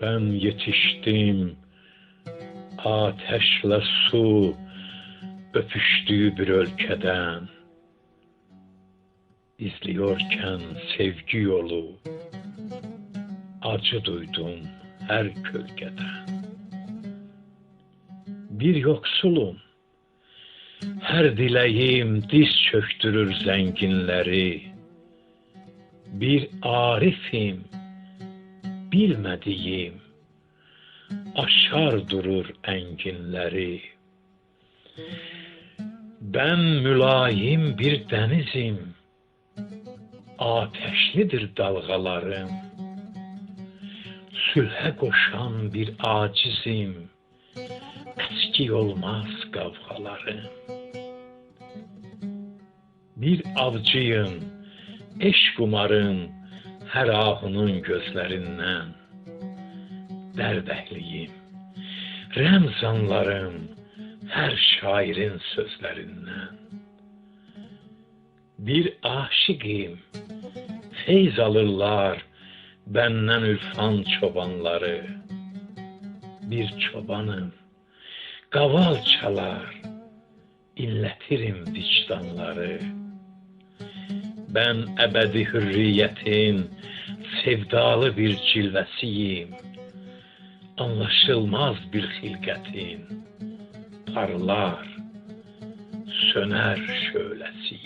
Ben yetiştim ateşle su öpüştüğü bir ülkeden. İzliyorken sevgi yolu acı duydum her kölgeden. Bir yoksulum, her dileğim diz çöktürür zenginleri. Bir arifim, bilmediğim aşar durur enginleri. Ben mülayim bir denizim, ateşlidir dalgalarım. Sülhe koşan bir acizim, eski olmaz kavgalarım. Bir avcıyım, eşk umarım her ahının gözlerinden. Derdehliyim, remzanlarım her şairin sözlerinden. Bir aşıkım, feyz alırlar benden ülfan çobanları. Bir çobanım, kaval çalar, inletirim vicdanları. Ben ebedi hürriyetin sevdalı bir cilvesiyim. Anlaşılmaz bir hilketin parlar, söner şölesiyim.